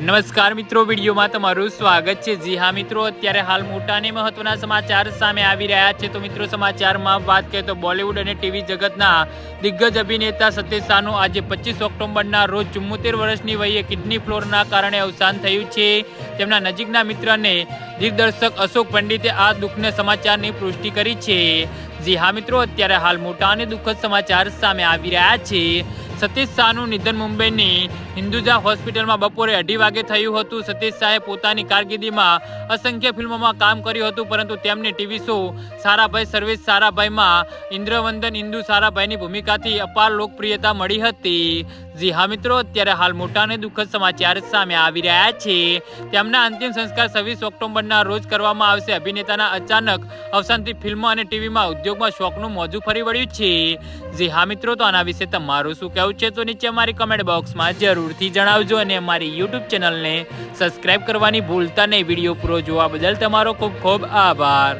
નમસ્કાર મિત્રો, વિડીયોમાં તમારું સ્વાગત છે. જી હા મિત્રો, અત્યારે હાલ મોટા અને મહત્વના સમાચાર સામે આવી રહ્યા છે. તો મિત્રો, સમાચારમાં વાત કરીએ તો બોલિવૂડ અને ટીવી જગતના દિગ્ગજ અભિનેતા સતીશ શાહનું આજે પચીસ ઓક્ટોબરના રોજ ચુમ્મોતેર વર્ષની વયે કિડની ફ્લોરના કારણે અવસાન થયું છે. તેમના નજીકના મિત્ર અને દિગ્દર્શક અશોક પંડિતે આ દુઃખને સમાચારની પુષ્ટિ કરી છે. જી હા મિત્રો, અત્યારે હાલ મોટા અને દુઃખદ સમાચાર સામે આવી રહ્યા છે. સતીશ શાહનું નિધન મુંબઈની હિન્દુજા હોસ્પિટલમાં બપોરે અઢી વાગે થયું હતું. સતીશ શાહે પોતાની કારકિર્દીમાં અસંખ્ય ફિલ્મોમાં કામ કર્યું હતું, પરંતુ તેમને ટીવી શો સારાભાઈ સર્વિસ સારાભાઈમાં ઇન્દ્રવંદન ઇન્દુ સારાભાઈની ભૂમિકાથી અપાર લોકપ્રિયતા મળી હતી. જી હા મિત્રો, અત્યારે હાલ મોટા અને દુઃખદ સમાચાર સામે આવી રહ્યા છે. તેમના અંતિમ સંસ્કાર છવ્વીસ ઓક્ટોબરના રોજ કરવામાં આવશે. અભિનેતાના અચાનક અવસાનથી ફિલ્મો અને ટીવીમાં ઉદ્યોગમાં શોખનું મોજું ફરી વળ્યું છે. જી હા મિત્રો, તો આના વિશે તમારું શું કહેવું છે? તો નીચે અમારી કમેન્ટ બોક્સમાં જરૂરથી જણાવજો અને અમારી યુટ્યુબ ચેનલને સબસ્ક્રાઇબ કરવાની ભૂલતા નહીં. વીડિયો પૂરો જોવા બદલ તમારો ખૂબ ખૂબ આભાર.